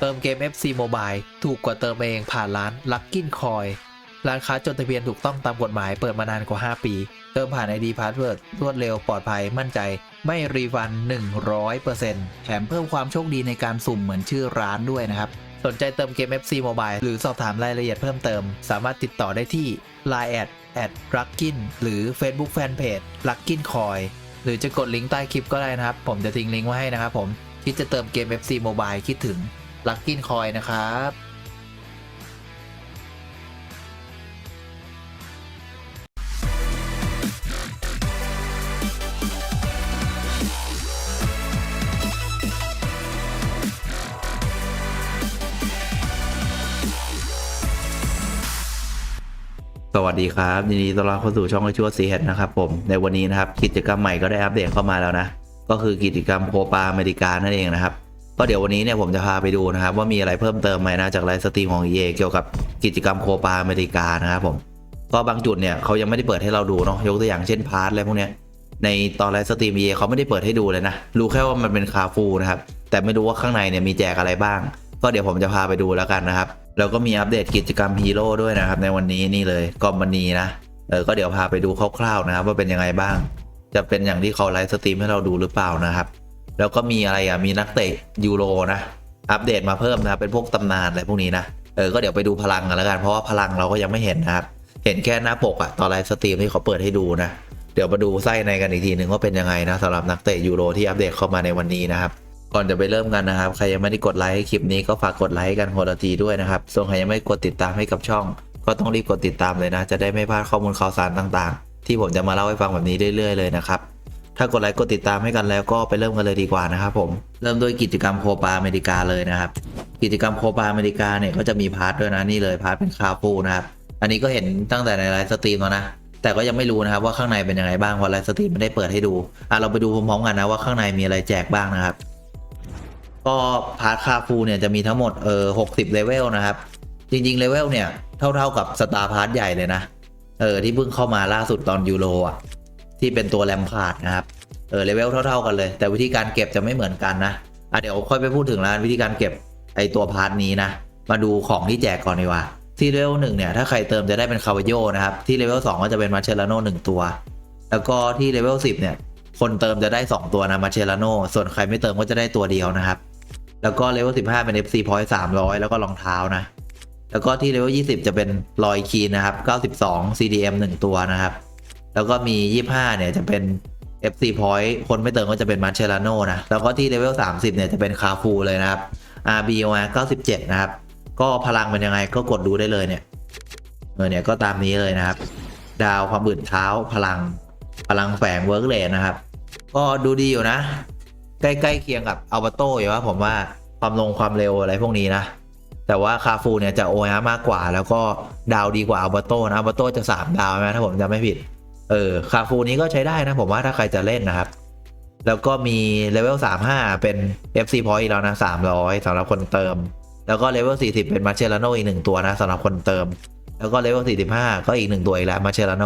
เติมเกม FC Mobile ถูกกว่าเติมเองผ่านร้าน Lucky Coin ร้านค้าจดทะเบียนถูกต้องตามกฎหมายเปิดมานานกว่า 5 ปี เติมผ่าน ID Password รวดเร็วปลอดภัยมั่นใจ ไม่รีฟัน 100%แถมเพิ่มความโชคดีในการสุ่มเหมือนชื่อร้านด้วยนะครับ สนใจเติมเกม FC Mobile หรือสอบถามรายละเอียดเพิ่มเติม สามารถติดต่อได้ที่ Line แอดแอดลักกินหรือ Facebook Fanpage ลักกินคอยหรือจะกดลิงก์ใต้คลิปก็ได้นะครับ ผมจะทิ้งลิงก์ไว้ให้นะครับผมคิดจะเติมเกม FC Mobile คิดถึง ลักกินคอยนะครับ สวัสดีครับยินดีต้อนรับเข้าสู่ช่องไอชัวซีเฮดนะครับผมในวันนี้นะครับ กิจกรรมใหม่ก็ได้อัปเดตเข้ามาแล้วนะ ก็คือกิจกรรมโคปาอเมริกานั่นเองนะครับ ก็เดี๋ยววันนี้เนี่ยผมจะพาไปดูนะครับ ว่ามีอะไรเพิ่มเติมไหมนะจากไลฟ์สตรีมของ EA เกี่ยวกับกิจกรรมโคปาอเมริกานะครับผมก็บางจุดเนี่ยเขายังไม่ได้เปิดให้เราดูเนาะยกตัวอย่างเช่นพาร์ทอะไรพวกเนี้ยในตอนไลฟ์สตรีม EA เขาไม่ได้เปิดให้ดูเลยนะรู้แค่ว่ามันเป็นคาฟูนะครับแต่ไม่รู้ว่าข้างในเนี่ยมีแจกอะไรบ้าง ก็เดี๋ยวผมจะพาไปดูแล้วกันนะครับแล้วก็มีอัปเดตกิจกรรมฮีโร่ด้วยนะครับในวันนี้นี่เลยกอมบันีนะเออก็เดี๋ยวพาไปดูคร่าวๆนะครับว่าเป็นยังไงบ้าง จะเป็นอย่างที่เขาไลฟ์สตรีมให้เราดูหรือเปล่านะครับ แล้วก็มีอะไรอะมีนักเตะยูโรนะอัปเดตมาเพิ่มนะเป็นพวกตำนานอะไรพวกนี้นะเออก็เดี๋ยวไปดูพลังกันแล้วกันเพราะว่าพลังเราก็ยังไม่เห็นนะครับเห็นแค่หน้าปกอะตอนไลฟ์สตรีมที่เขาเปิดให้ดูนะเดี๋ยวมาดูไส้ในกันอีกทีหนึ่งว่าเป็นยังไงนะสำหรับนักเตะยูโรที่อัปเดตเข้ามาในวันนี้นะครับก่อนจะไปเริ่มกันนะครับ ใครยังไม่ได้กดไลค์ให้คลิปนี้ก็ฝากกดไลค์กันคนละทีด้วยนะครับส่วนใครยังไม่กดติดตามให้กับช่อง ก็ต้องรีบกดติดตามเลยนะ จะได้ไม่พลาดข้อมูลข่าวสารต่าง ๆ ที่ผมจะมาเล่าให้ฟังแบบนี้เรื่อยๆเลยนะครับ ถ้ากดไลค์กดติดตามให้กันแล้วก็ไปเริ่มกันเลยดีกว่านะครับผม เริ่มด้วยกิจกรรมโคปาอเมริกาเลยนะครับ กิจกรรมโคปาอเมริกาเนี่ยก็จะมีพาร์ทด้วยนะนี่เลยพาร์ทเป็นคาฟูนะครับ อันนี้ก็เห็นตั้งแต่ในไลฟ์สตรีมแล้วนะ แต่ก็ยังไม่รู้นะครับว่าข้างในเป็นยังไงบ้างเพราะไลฟ์สตรีมไม่ได้เปิดให้ดูอะเราไปดูพร้อมๆกันนะว่าข้างในมีอะไรแจกบ้างนะครับ ก็พาร์ทคาฟูเนี่ยจะมีทั้งหมดเออหกสิบเลเวลนะครับ จริงๆเลเวลเนี่ยเท่าๆกับสตาร์พาร์ทใหญ่เลยนะ เออที่เพิ่งเข้ามาล่าสุดตอนยูโรอะ ที่เป็นตัวแรมพาร์ดนะครับ เออเลเวลเท่า ๆกันเลย แต่วิธีการเก็บจะไม่เหมือนกันนะอะเดี๋ยวค่อยไปพูดถึงร้านวิธีการเก็บไอตัวพาร์ทนี้นะ มาดูของที่แจกก่อนดีกว่า ที่เลเวลหนึ่งเนี่ยถ้าใครเติมจะได้เป็นคาวาโยนะครับ ที่เลเวลสองก็จะเป็นมาเชลาโนหนึ่งตัว แล้วก็ที่เลเวลสิบเนี่ยคนเติมจะได้ 2 ตัวนะมาเชลาโนส่วนใครไม่เติมก็จะได้ตัวเดียวนะครับ แล้วก็เลเวล15 เป็น FC point 300 แล้วก็รองเท้านะ แล้วก็ที่เลเวล20 จะเป็นลอยคีนนะครับ 92 CDM 1 ตัวนะครับ แล้วก็มี 25 เนี่ยจะเป็น FC point คนไม่เติมก็จะเป็นมาเชลาโนนะ แล้วก็ที่เลเวล 30 เนี่ยจะเป็นคาฟูเลยนะครับ RBOR 97 นะครับ ก็พลังเป็นยังไงก็กดดูได้เลยเนี่ยเออเนี่ยก็ตามนี้เลยนะครับ ดาวความบืดเท้าพลังพลังแฝงเวิร์กเลนนะครับ ก็ดูดีอยู่นะ ใกล้ๆเคียงกับอัลบาโต้อยู่ว่าผมว่าความลงความเร็วอะไรพวกนี้นะ แต่ว่าคาฟูเนี่ยจะโอฮมากกว่า แล้วก็ดาวดีกว่าอัลบาโต้นะอัลบาโต้จะ 3 ดาวใช่ไหมถ้าผมจำไม่ผิด เออคาฟูนี้ก็ใช้ได้นะ ผมว่าถ้าใครจะเล่นนะครับ แล้วก็มีเลเวล35 เป็น FC point แล้วนะ 300สำหรับคนเติม แล้วก็เลเวล40 เป็นมาเชลาโนอีกหนึ่งตัวนะสำหรับคนเติม แล้วก็เลเวล45 ก็อีกหนึ่งตัวอีกแล้วมาเชลาโน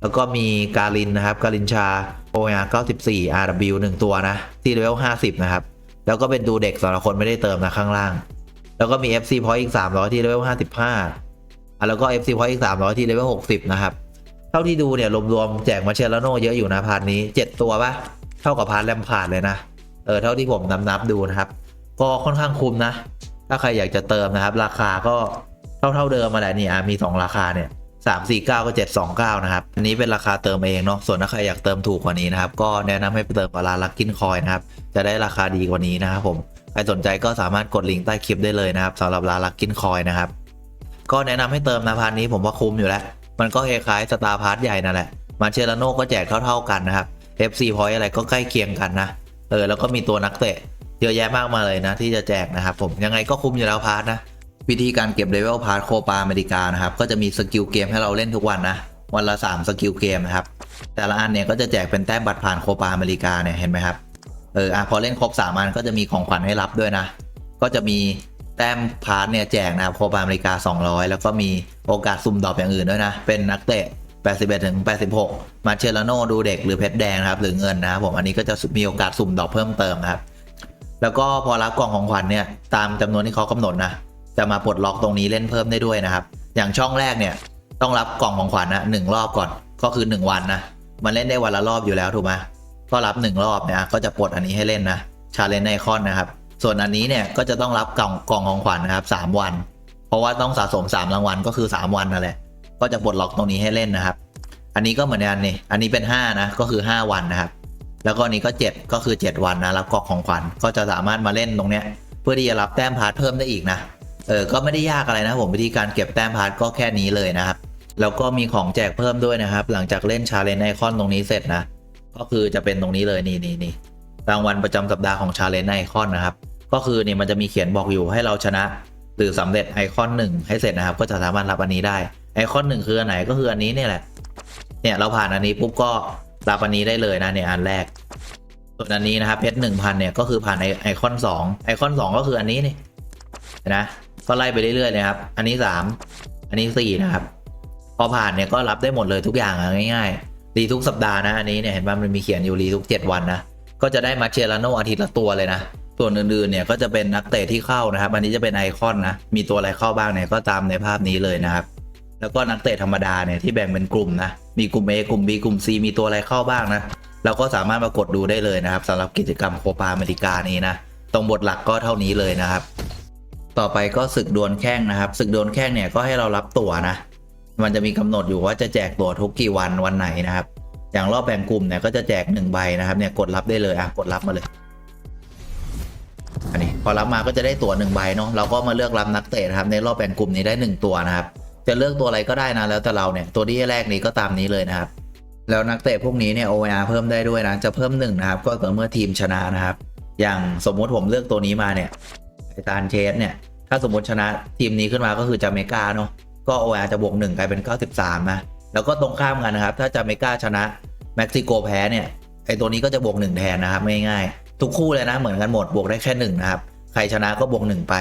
แล้วก็มีการินนะครับ การินชา OR 94 RW 1ตัวนะที่เลเวล50 นะครับ แล้วก็เป็นดูเด็กสำหรับคนไม่ได้เติมนะข้างล่าง แล้วก็มี FC Point อีก 300 ที่เลเวล55แล้วก็ FC Point อีก 300 ที่เลเวล60 นะครับ เท่าที่ดูเนี่ยรวมๆแจกมาเชลโนเยอะอยู่นะพาร์ทนี้7ตัวปะเท่ากับพาร์ทแรมพาร์ดเลยนะเออเท่าที่ผมนับนับๆดูนะครับ ก็ค่อนข้างคุ้มนะ ถ้าใครอยากจะเติมนะครับ ราคาก็เท่าเท่าๆเดิมมาแหละนี่อะมี 2 ราคาเนี่ยสามสี่เก้าก็เจ็ดสองเก้านะครับ อันนี้เป็นราคาเติมเองเนาะส่วนถ้าใครอยากเติมถูกกว่านี้นะครับ ก็แนะนำให้ไปเติมกับร้านลักกินคอยนะครับ จะได้ราคาดีกว่านี้นะครับผมใครสนใจก็สามารถกดลิงก์ใต้คลิปได้เลยนะครับสำหรับร้านลักกินคอยนะครับ ก็แนะนำให้เติมนะพาร์ทนี้ผมว่าคุ้มอยู่แล้ว มันก็คล้ายๆสตาร์พาร์ทใหญ่นั่นแหละมาเชลโนก็แจกเท่า ๆกันนะครับ FC Point อะไรก็ใกล้เคียงกันนะเออแล้วก็มีตัวนักเตะเยอะแยะมากมายเลยนะ ที่จะแจกนะครับผมยังไงก็คุ้มอยู่แล้วพาร์ทนะ วิธีการเก็บเลเวลพาร์ทโคปาอเมริกานะครับ ก็จะมีสกิลเกมให้เราเล่นทุกวันนะ วันละ 3 สกิลเกมนะครับ แต่ละอันเนี่ยก็จะแจกเป็นแต้มบัตรผ่านโคปาอเมริกาเนี่ยเห็นไหมครับเอออะพอเล่นครบ3อันก็จะมีของขวัญให้รับด้วยนะ ก็จะมี แต้มพาร์ทเนี่ยแจกนะครับโคปาอเมริกา 200 แล้วก็มีโอกาสสุ่มดอปอย่างอื่นด้วยนะ เป็นนักเตะ 81ถึง86 มาเชลโนดูเด็กหรือเพชรแดงนะครับ หรือเงินนะครับผมอันนี้ก็จะมีโอกาสสุ่มดอปเพิ่มเติมครับ แล้วก็พอรับกล่องของขวัญเนี่ยตามจำนวนที่เขากำหนดนะจะมาปลดล็อกตรงนี้เล่นเพิ่มได้ด้วยนะครับ อย่างช่องแรกเนี่ยต้องรับกล่องของขวัญนะหนึ่งรอบก่อนก็คือ 1 วันนะมันเล่นได้วันละรอบอยู่แล้วถูกไหมก็รับ 1 รอบเนี่ยก็จะปลดอันนี้ให้เล่นนะชาเลนจ์ไอคอนนะครับ ส่วนอันนี้เนี่ยก็จะต้องรับกล่องกล่องของขวัญนะครับสามวัน เพราะว่าต้องสะสม 3 รางวัลก็คือ 3 วันนั่นแหละก็จะปลดล็อกตรงนี้ให้เล่นนะครับ อันนี้ก็เหมือนกันนี่อันนี้เป็น 5 นะ ก็คือ 5 วันนะครับ แล้วก็อันนี้ก็ 7 ก็คือ 7 วันนะรับกล่องของขวัญก็จะสามารถมาเล่นตรงเนี้ยเพื่อที่จะรับแต้มพาร์ทเพิ่มได้อีกนะเออก็ไม่ได้ยากอะไรนะผมวิธีการเก็บแต้มพาร์ทก็แค่นี้เลยนะครับแล้วก็มีของแจกเพิ่มด้วยนะครับ หลังจากเล่นชาเลนจ์ไอคอนตรงนี้เสร็จนะ ก็คือจะเป็นตรงนี้เลยนี่นี่นี่รางวัลประจำสัปดาห์ของชาเลนจ์ไอคอนนะครับ ก็คือเนี่ยมันจะมีเขียนบอกอยู่ให้เราชนะหรือสำเร็จไอคอนหนึ่งให้เสร็จนะครับ ก็จะสามารถรับอันนี้ได้ไอคอนหนึ่งคืออันไหนก็คืออันนี้เนี่ยแหละ เนี่ยเราผ่านอันนี้ปุ๊บก็รับอันนี้ได้เลยนะเนี่ยอันแรก ส่วนอันนี้นะครับเพชรหนึ่งพันเนี่ยก็คือผ่านไอไอคอนสองไอคอนสองก็คืออันนี้นี่นะก็ไล่ไปเรื่อยๆเลยครับ อันนี้สามอันนี้สี่นะครับ พอผ่านเนี่ยก็รับได้หมดเลยทุกอย่างง่ายๆรีทุกสัปดาห์นะอันนี้เนี่ยเห็นว่ามันมีเขียนอยู่รีทุก7วันนะก็จะได้มาเชลาโนอาทิตย์ละตัวเลยนะ ส่วนอื่นๆเนี่ยก็จะเป็นนักเตะที่เข้านะครับ อันนี้จะเป็นไอคอนนะ มีตัวอะไรเข้าบ้างเนี่ยก็ตามในภาพนี้เลยนะครับ แล้วก็นักเตะธรรมดาเนี่ยที่แบ่งเป็นกลุ่มนะ มีกลุ่ม A กลุ่ม B กลุ่ม C มีตัวอะไรเข้าบ้างนะ เราก็สามารถมากดดูได้เลยนะครับสำหรับกิจกรรมโคปาอเมริกานี้นะ ตรงบทหลักก็เท่านี้เลยนะครับ ต่อไปก็ศึกดวลแข้งนะครับศึกดวลแข้งเนี่ยก็ให้เรารับตั๋วนะ มันจะมีกำหนดอยู่ว่าจะแจกตั๋วทุกกี่วันวันไหนนะครับ อย่างรอบแบ่งกลุ่มเนี่ยก็จะแจกหนึ่งใบนะครับเนี่ยกดรับได้เลยอะกดรับมาเลย อันนี้พอรับมาก็จะได้ตั๋วหนึ่งใบเนาะเราก็มาเลือกรับนักเตะนะครับในรอบแบ่งกลุ่มนี้ได้หนึ่งตัวนะครับ จะเลือกตัวอะไรก็ได้นะแล้วแต่เราเนี่ยตัวที่แรกนี้ก็ตามนี้เลยนะครับ แล้วนักเตะพวกนี้เนี่ย OR เพิ่มได้ด้วยนะจะเพิ่มหนึ่งนะครับก็ต่อเมื่อทีมชนะนะครับ อย่างสมมุติผมเลือกตัวนี้มาเนี่ยไอตานเชสเนี่ยถ้าสมมติชนะทีมนี้ขึ้นมาก็คือจาเมกาเนาะก็ OR จะบวก1กลายเป็น 93 นะแล้วก็ตรงข้ามกันนะครับ ถ้าจาเมกาชนะเม็กซิโกแพ้เนี่ยไอตัวนี้ก็จะบวก1แทนนะครับง่ายๆ ทุกคู่เลยนะเหมือนกันหมดบวกได้แค่1นะครับ ใครชนะก็บวก1ไป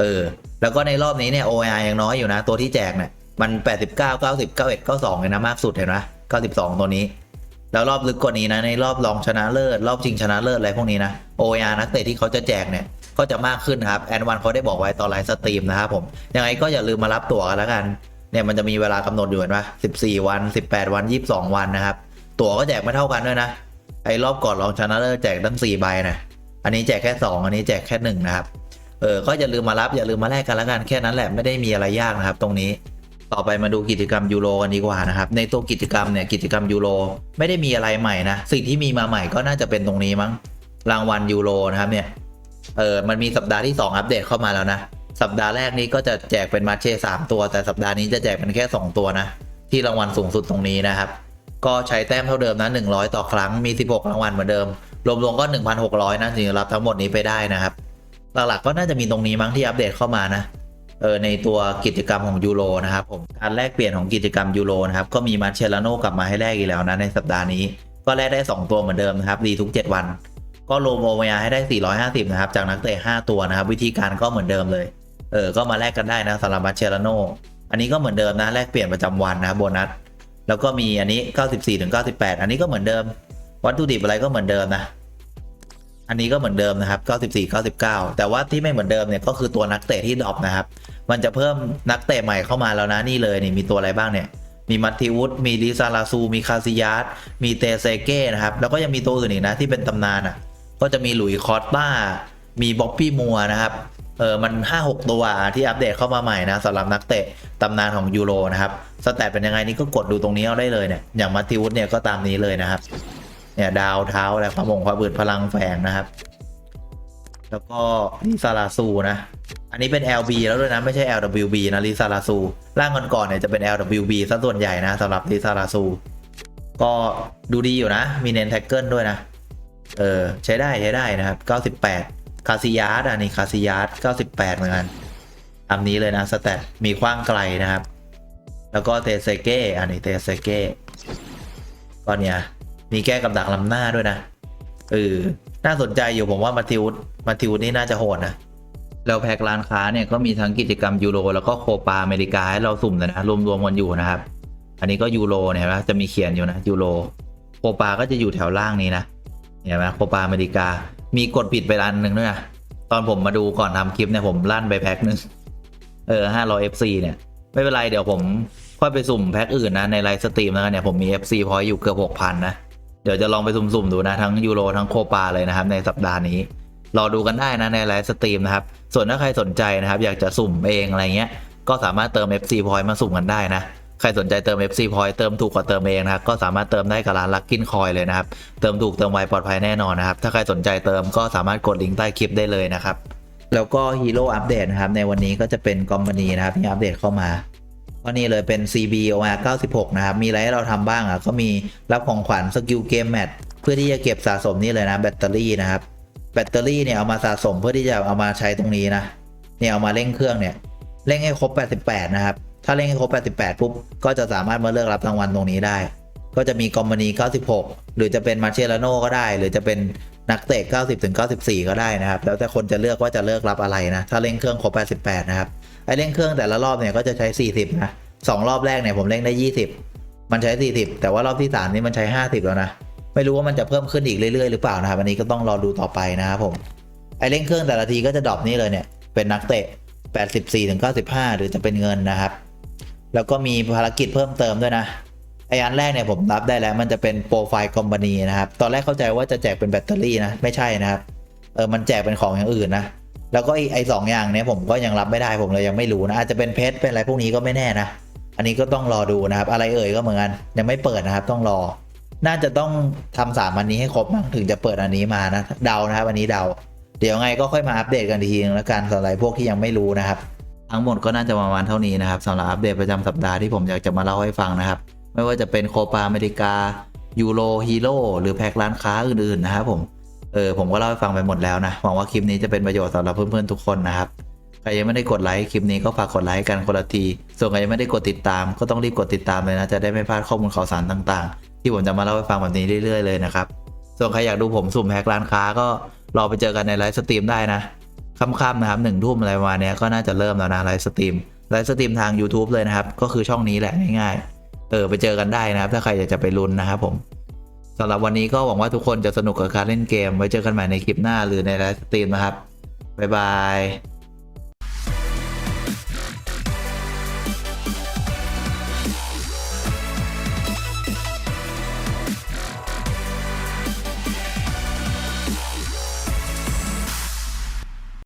เออ แล้วก็ในรอบนี้เนี่ย OR ยังน้อยอยู่นะ ตัวที่แจกเนี่ยมัน 89 90 91 92เลยนะมากสุดเห็นไหม92 ตัวนี้ แล้วรอบลึกกว่านี้นะในรอบรองชนะเลิศรอบชิงชนะเลิศอะไรพวกนี้นะ OR นักเตะที่เขาจะแจกเนี่ยก็จะมากขึ้นครับแอนวันเขาได้บอกไว้ตอนไลฟ์สตรีมนะครับผมยังไงก็อย่าลืมมารับตั๋วกันแล้วกันเนี่ยมันจะมีเวลากำหนดอยู่เห็นปะ14 วัน 18 วัน 22 วันนะครับ ตั๋วก็แจกไม่เท่ากันด้วยนะ ไอ้รอบก่อนรองชนะเลิศแจกตั้ง4ใบนะอันนี้แจกแค่ 2 อันนี้แจกแค่1นะครับเออก็อย่าลืมมารับอย่าลืมมาแลกกันล้วกันแค่นั้นแหละไม่ได้มีอะไรยากนะครับ ตรงนี้ต่อไปมาดูกิจกรรมยูโรกันดีกว่านะครับ ในตัวกิจกรรมเนี่ยกิจกรรมยูโรไม่ได้มีอะไรใหม่นะสิ่งที่มีมาใหม่ก็น่าจะเป็นตรงนี้มั้งรางวัลยูโรนะครับเนี่ยเออมันมีสัปดาห์ที่ 2 อัปเดตเข้ามาแล้วนะ สัปดาห์แรกนี้ก็จะแจกเป็นมาเช่3ตัว แต่สัปดาห์นี้จะแจกเป็นแค่ 2 ตัวนะ ที่รางวัลสูงสุดตรงนี้นะครับ ก็ใช้แต้มเท่าเดิมนะ 100 ต่อครั้งมี 16 รางวัลเหมือนเดิม รวมๆก็ 1,600 นะถึงจะรับทั้งหมดนี้ไปได้นะครับ หลักๆก็น่าจะมีตรงนี้มั้งที่อัปเดตเข้ามานะเออในตัวกิจกรรมของยูโรนะครับผมการแลกเปลี่ยนของกิจกรรมยูโรนะครับก็มีมาเชลาโนกลับมาให้แลกอีกแล้วนะในสัปดาห์นี้ ก็แลกได้ 2 ตัวเหมือนเดิมนะครับดีทุก 7 วัน ก็รวมโอเมียให้ได้ 450 นะครับ จากนักเตะ5ตัวนะครับ วิธีการก็เหมือนเดิมเลยเออก็มาแลกกันได้นะสำหรับมาเชลโนอันนี้ก็เหมือนเดิมนะแลกเปลี่ยนประจำวันนะโบนัส แล้วก็มีอันนี้ 94ถึง98 อันนี้ก็เหมือนเดิม วัตถุดิบอะไรก็เหมือนเดิมนะ อันนี้ก็เหมือนเดิมนะครับ 94 99 แต่ว่าที่ไม่เหมือนเดิมเนี่ยก็คือตัวนักเตะที่ดรอปนะครับ มันจะเพิ่มนักเตะใหม่เข้ามาแล้วนะนี่เลยนี่มีตัวอะไรบ้างเนี่ย มีมัตติวุฒมีลิซาลาซู มีคาซิยัสมีเตเซเก้นะครับ แล้วก็ยังมีตัวอื่นอีกนะที่เป็นตำนานอะ ก็จะมีหลุยส์คอสต้า มีบ๊อบบี้มัวนะครับ เออมัน5-6 ตัวที่อัปเดตเข้ามาใหม่นะสำหรับนักเตะตำนานของยูโรนะครับสแตทเป็นยังไงนี่ก็กดดูตรงนี้เอาได้เลยเนี่ยอย่างมัตติวุฒเนี่ยก็ตามนี้เลยนะครับเนี่ยดาวเท้าอะไรความมงความบืดพลังแฝงนะครับ แล้วก็ลิซาลาซูนะ อันนี้เป็น LB แล้วด้วยนะไม่ใช่ LWB นะลิซาลาซูร่างก่อนๆเนี่ยจะเป็น LWB ซะส่วนใหญ่นะสำหรับลิซาลาซูก็ดูดีอยู่นะ มีเน้นแท็กเกิลด้วยนะ เออ ใช้ได้ใช้ได้นะครับ 98 คาซิยาร์ดอันนี้คาซิยาร์ด98 เหมือนกันตามนี้เลยนะสแตทมีคว้างไกลนะครับ แล้วก็เตเซเก้อันนี้เตเซเก้ก็เนี่ยมีแก้กับดักลำหน้าด้วยนะเออน่าสนใจอยู่ผมว่ามาทิวมาทิวนี่น่าจะโหดนะแล้วแพ็กร้านค้าเนี่ยก็มีทั้งกิจกรรมยูโรแล้วก็โคปาอเมริกาให้เราสุ่มนะรวมๆกันอยู่นะครับ อันนี้ก็ยูโรเนี่ยนะจะมีเขียนอยู่นะยูโรโคปาก็จะอยู่แถวล่างนี้นะเห็นไหมโคปาอเมริกา มีกดผิดไปอันหนึ่งด้วยนะตอนผมมาดูก่อนทำคลิปเนี่ยผมลั่นไปแพ็คหนึ่งเออห้าร้อย FC เนี่ย ไม่เป็นไรเดี๋ยวผมค่อยไปสุ่มแพ็คอื่นนะ ในไลฟ์สตรีมแล้วกันเนี่ยผมมี FC พอยอยู่เกือบหกพันนะ เดี๋ยวจะลองไปสุ่มๆดูนะ ทั้งยูโรทั้งโคปาเลยนะครับ ในสัปดาห์นี้ รอดูกันได้นะในไลฟ์สตรีมนะครับ ส่วนถ้าใครสนใจนะครับ อยากจะสุ่มเองอะไรเงี้ย ก็สามารถเติม FC Point มาสุ่มกันได้นะ ใครสนใจเติม FC Point เติมถูกกว่าเติมเองนะครับก็สามารถเติมได้กับร้านลักกินคอยเลยนะครับ เติมถูกเติมไวปลอดภัยแน่นอนนะครับ ถ้าใครสนใจเติมก็สามารถกดลิงก์ใต้คลิปได้เลยนะครับ แล้วก็ฮีโร่อัปเดตนะครับ ในวันนี้ก็จะเป็นกอมพานีนะครับที่อัปเดตเข้ามาก็นี่เลยเป็น CBOR 96 นะครับ มีอะไรให้เราทำบ้างอะก็มีรับของขวัญสกิลเกมแมทเพื่อที่จะเก็บสะสมนี่เลยนะแบตเตอรี่นะครับแบตเตอรี่เนี่ยเอามาสะสมเพื่อที่จะเอามาใช้ตรงนี้นะเนี่ยเอามาเร่งเครื่องเนี่ยเร่งให้ครบ 88 นะครับ ถ้าเร่งให้ครบ 88 ปุ๊บ ก็จะสามารถมาเลือกรับรางวัลตรงนี้ได้ ก็จะมีกอมมานี 96 หรือจะเป็นมาเชลาโน่ก็ได้ หรือจะเป็นนักเตะ 90ถึง94 ก็ได้นะครับ แล้วแต่คนจะเลือกว่าจะเลือกรับอะไรนะ ถ้าเร่งเครื่องครบ 88 นะครับ ไอเร่งเครื่องแต่ละรอบเนี่ยก็จะใช้ 40 นะสองรอบแรกเนี่ยผมเร่งได้ 20 มันใช้ 40 แต่ว่ารอบที่ 3 นี่มันใช้ 50 แล้วนะ ไม่รู้ว่ามันจะเพิ่มขึ้นอีกเรื่อยๆ หรือเปล่านะครับ อันนี้ก็ต้องรอดูต่อไปนะครับผม ไอเร่งเครื่องแต่ละทีก็จะดรอปนี่เลยเนี่ย เป็นนักเตะ 84ถึง95 หรือจะเป็นเงินนะครับ แล้วก็มีภารกิจเพิ่มเติมด้วยนะไออันแรกเนี่ยผมรับได้แล้ว มันจะเป็นโปรไฟล์คอมพานีนะครับ ตอนแรกเข้าใจว่าจะแจกเป็นแบตเตอรี่นะ ไม่ใช่นะครับ เออ มันแจกเป็นของอย่างอื่นนะ แล้วก็ไอไอสองอย่างเนี้ยผมก็ยังรับไม่ได้ผมเลยยังไม่รู้นะ อาจจะเป็นเพชรเป็นอะไรพวกนี้ก็ไม่แน่นะ อันนี้ก็ต้องรอดูนะครับ อะไรเอ่ยก็เหมือนกันยังไม่เปิดนะครับ ต้องรอ น่าจะต้องทำสามอันนี้ให้ครบมั้งถึงจะเปิดอันนี้มานะ เดานะครับ อันนี้เดา เดี๋ยวไงก็ค่อยมาอัปเดตกันทีนึงแล้วกันสำหรับพวกที่ยังไม่รู้นะครับ ทั้งหมดก็น่าจะประมาณเท่านี้นะครับสำหรับอัปเดตประจำสัปดาห์ที่ผมอยากจะมาเล่าให้ฟังนะครับ ไม่ว่าจะเป็นโคปาอเมริกายูโรฮีโร่หรือแพ็คร้านค้าอื่นๆนะครับผมเออผมก็เล่าให้ฟังไปหมดแล้วนะหวังว่าคลิปนี้จะเป็นประโยชน์สำหรับเพื่อนๆทุกคนนะครับใครยังไม่ได้กดไลค์คลิปนี้ก็ฝากกดไลค์กันคนละที ส่วนใครยังไม่ได้กดติดตาม ก็ต้องรีบกดติดตามเลยนะจะได้ไม่พลาดข้อมูลข่าวสารต่างๆ ที่ผมจะมาเล่าให้ฟังแบบนี้เรื่อยๆเลยนะครับส่วนใครอยากดูผมสุ่มแพ็คร้านค้าก็รอไปเจอกันในไลฟ์สตรีมได้นะ ค่ำๆนะครับหนึ่งทุ่มอะไรประมาณเนี้ยก็น่าจะเริ่มแล้วนะไลฟ์สตรีมไลฟ์สตรีมทาง YouTube เลยนะครับ ก็คือช่องนี้แหละง่ายๆเออไปเจอกันได้นะครับ ถ้าใครอยากจะไปลุ้นนะครับผมสำหรับวันนี้ก็หวังว่าทุกคนจะสนุกกับการเล่นเกม ไว้เจอกันใหม่ในคลิปหน้าหรือในไลฟ์สตรีมนะครับบ๊ายบาย